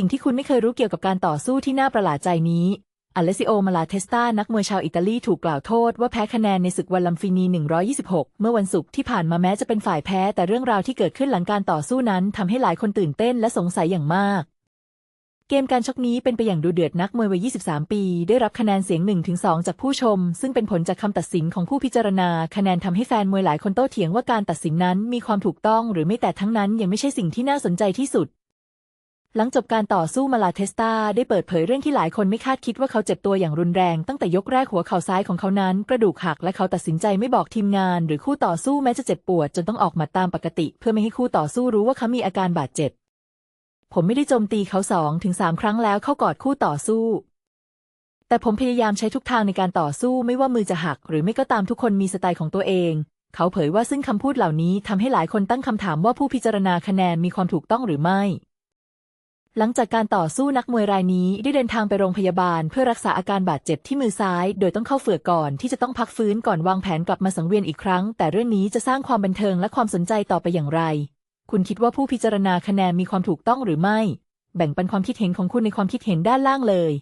สิ่งที่คุณไม่เคยรู้เกี่ยวกับการต่อสู้ที่น่าประหลาดใจนี้อเลซิโอ มาลาเทสตา นักมวยชาวอิตาลีถูกกล่าวโทษว่าแพ้คะแนนในศึกวันลัมฟินี 126 เมื่อวันศุกร์ที่ผ่านมาแม้จะเป็นฝ่ายแพ้ แต่เรื่องราวที่เกิดขึ้นหลังการต่อสู้นั้นทำให้หลายคนตื่นเต้นและสงสัยอย่างมาก เกมการชกนี้เป็นไปอย่างดูเดือดนักมวยวัย 23 ปี ได้รับคะแนนเสียง 1-2 จากผู้ชม ซึ่งเป็นผลจากคำตัดสินของผู้พิจารณา คะแนนทำให้แฟนมวยหลายคนโต้เถียงว่าการตัดสินนั้นมีความถูกต้อง หรือไม่แต่ทั้งนั้นยังไม่ใช่สิ่งที่น่าสนใจที่สุด หลังจบการต่อสู้มาลาเทสตาได้เปิดเผยเรื่องที่หลายคนไม่คาดคิดว่าเขาเจ็บตัวอย่างรุนแรงตั้งแต่ยกแรกหัวเข่าซ้ายของเขานั้น กระดูกหักและเขาตัดสินใจไม่บอกทีมงาน หรือคู่ต่อสู้แม้จะเจ็บปวดจนต้องออกมาตามปกติ เพื่อไม่ให้คู่ต่อสู้รู้ว่าเขามีอาการบาดเจ็บ ผมไม่ได้โจมตีเขาสองถึงสามครั้งแล้วเข้ากอดคู่ต่อสู้ แต่ผมพยายามใช้ทุกทางในการต่อสู้ไม่ว่ามือจะหัก หรือไม่ก็ตามทุกคนมีสไตล์ของตัวเองเขาเผยว่าซึ่งคำพูดเหล่านี้ทำให้หลายคนตั้งคำถามว่าผู้พิจารณาคะแนนมีความถูกต้องหรือไม่ หลังจากการต่อสู้นักมวยรายนี้ได้เดินทางไปโรงพยาบาล เพื่อรักษาอาการบาดเจ็บที่มือซ้าย โดยต้องเข้าเฝือกก่อนที่จะต้องพักฟื้นก่อนวางแผนกลับมาสังเวียนอีกครั้ง แต่เรื่องนี้จะสร้างความบันเทิงและความสนใจต่อไปอย่างไร คุณคิดว่าผู้พิจารณาคะแนนมีความถูกต้องหรือไม่ แบ่งปันความคิดเห็นของคุณในความคิดเห็นด้านล่างเลย